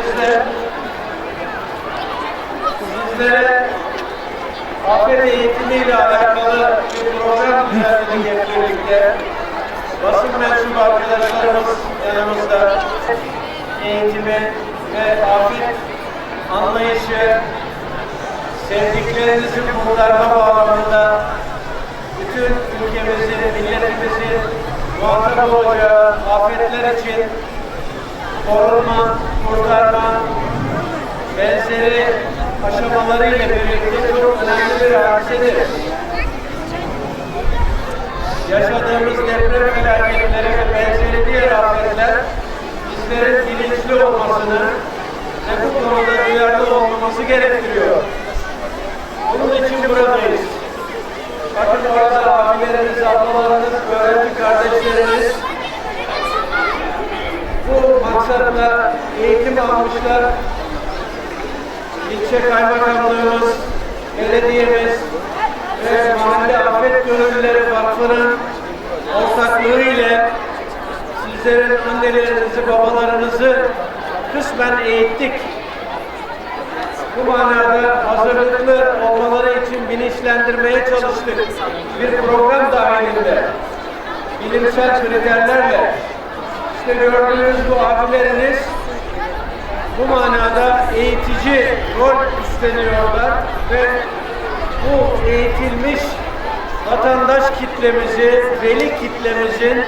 beraberimizde sizlere afet eğitimiyle alakalı bir program düzenledik birlikte. Basın mensubu arkadaşlarımız yanımızda eğitimi ve afet anlayışı, sevdiklerinizin kurtarma bağlamında bütün ülkemizi, milletimizi muhatap olacağı afetler için korunma, kurtarma, benzeri aşamalarıyla birlikte çok önemli bir hadisedir. Yaşadığımız deprem felaketleri ve benzeri diğer afetler bizlerin bilinçli olmasını ve bu konuda duyarlı olmamızı gerektiriyor. Bunun için buradayız. Bakın orada abileriniz, ablalarınız, öğrenci kardeşleriniz maksatla eğitim almışlar. İlçe kaymakamlığımız, belediyemiz ve Mahalle Afet Gönüllüleri Vakfı'nın ortaklığı ile sizlerin annelerinizi, babalarınızı kısmen eğittik. Bu manada hazırlıklı olmaları için bilinçlendirmeye çalıştık. Bir program dahilinde bilimsel kriterlerle gördüğünüz bu abileriniz bu manada eğitici rol üstleniyorlar ve bu eğitilmiş vatandaş kitlemizi, veli kitlemizin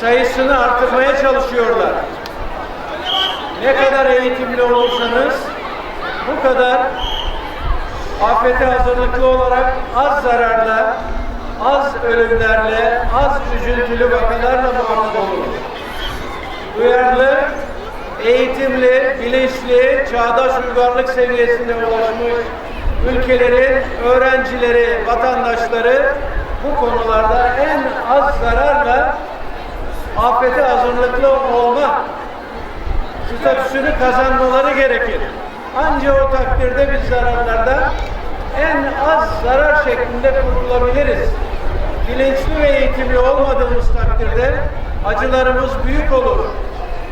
sayısını artırmaya çalışıyorlar. Ne kadar eğitimli olursanız bu kadar afete hazırlıklı olarak az zararla, az ölümlerle, az üzüntülü vakalarla muhatap oluruz. Duyarlı, eğitimli, bilinçli, çağdaş uygarlık seviyesine ulaşmış ülkelerin öğrencileri, vatandaşları bu konularda en az zararla afete hazırlıklı olma statüsünü kazanmaları gerekir. Ancak o takdirde biz zararlarda en az zarar şeklinde kurtulabiliriz. Bilinçli ve eğitimli olmadığımız takdirde acılarımız büyük olur.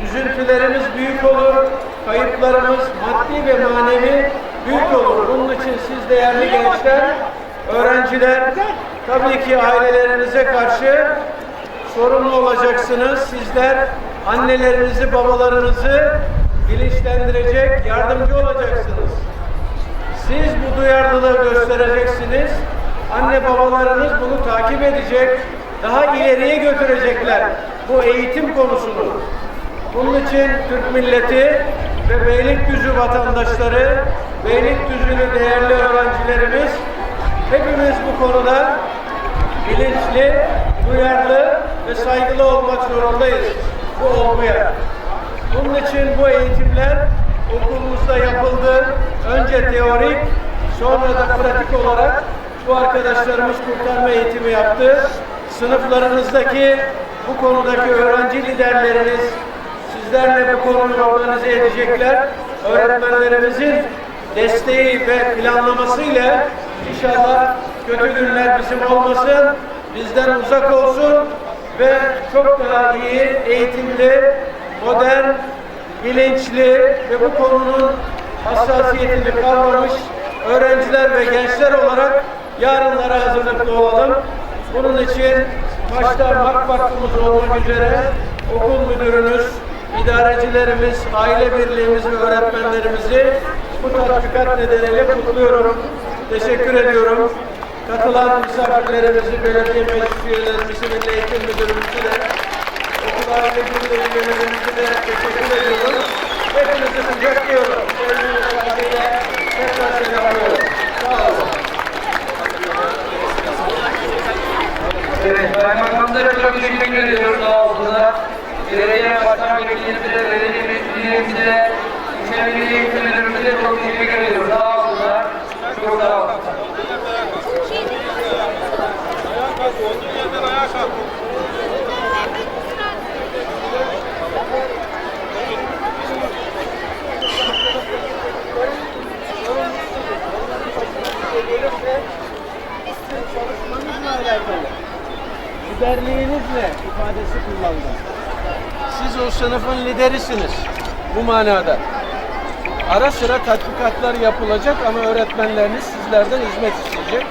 Üzüntülerimiz büyük olur. Kayıplarımız maddi ve manevi büyük olur. Bunun için siz değerli gençler, öğrenciler tabii ki ailelerinize karşı sorumlu olacaksınız. Sizler annelerinizi, babalarınızı bilinçlendirecek, yardımcı olacaksınız. Siz bu duyarlılığı göstereceksiniz. Anne babalarınız bunu takip edecek, daha ileriye götürecekler bu eğitim konusunu. Bunun için Türk milleti ve Beylikdüzü vatandaşları, Beylikdüzü'lü değerli öğrencilerimiz hepimiz bu konuda bilinçli, duyarlı ve saygılı olmak zorundayız bu olguya. Bunun için bu eğitimler okulumuzda yapıldı. Önce teorik, sonra da pratik olarak bu arkadaşlarımız kurtarma eğitimi yaptı. Sınıflarınızdaki bu konudaki öğrenci liderleriniz sizlerle bu konuyu organize edecekler. Öğretmenlerimizin desteği ve planlamasıyla inşallah kötü günler bizim olmasın, bizden uzak olsun ve çok daha iyi eğitimli, modern, bilinçli ve bu konunun hassasiyetini kavramış öğrenciler ve gençler olarak yarınlara hazırlıklı olalım. Bunun için başta MAK Vakfımız olmak üzere okul müdürünüz, idarecilerimiz, aile birliğimiz ve öğretmenlerimizi bu tatbikat nedeniyle kutluyorum. Teşekkür ediyorum. Katılan misafirlerimizi, belediye meclis üyelerimizi, milli eğitim müdürümüzü de, okul aile birliği üyelerimizi de teşekkür ediyorum. Hepinizi kucaklıyorum. Sevgili saygıyla tekrar selamlıyorum. Sağ olun. Evet, kaymakamlara çok teşekkür ediyoruz olsunlar. Belediye başkan vekilimize, belediye meclisimize, ilçe milli eğitim müdürümüze çok teşekkür ediyoruz. Sağ olsunlar. Çok sağ olun. Gelirse alakalı. Liderliğiniz ne? ifadesi kullandım. Siz o sınıfın liderisiniz. Bu manada. Ara sıra tatbikatlar yapılacak ama öğretmenleriniz sizlerden hizmet isteyecek.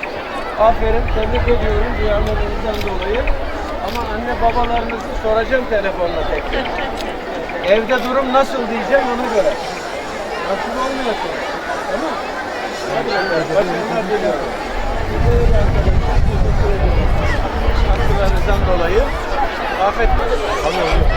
Aferin, tebrik ediyorum duyarlılığınızdan dolayı. Ama anne babalarınızı soracağım telefonla tek tek. Evde durum nasıl diyeceğim ona göre. Nasıl olmuyorsunuz? Tamam Hadi bakalım. Başarılar diliyorum. Katkılarınızdan dolayı. Afet daha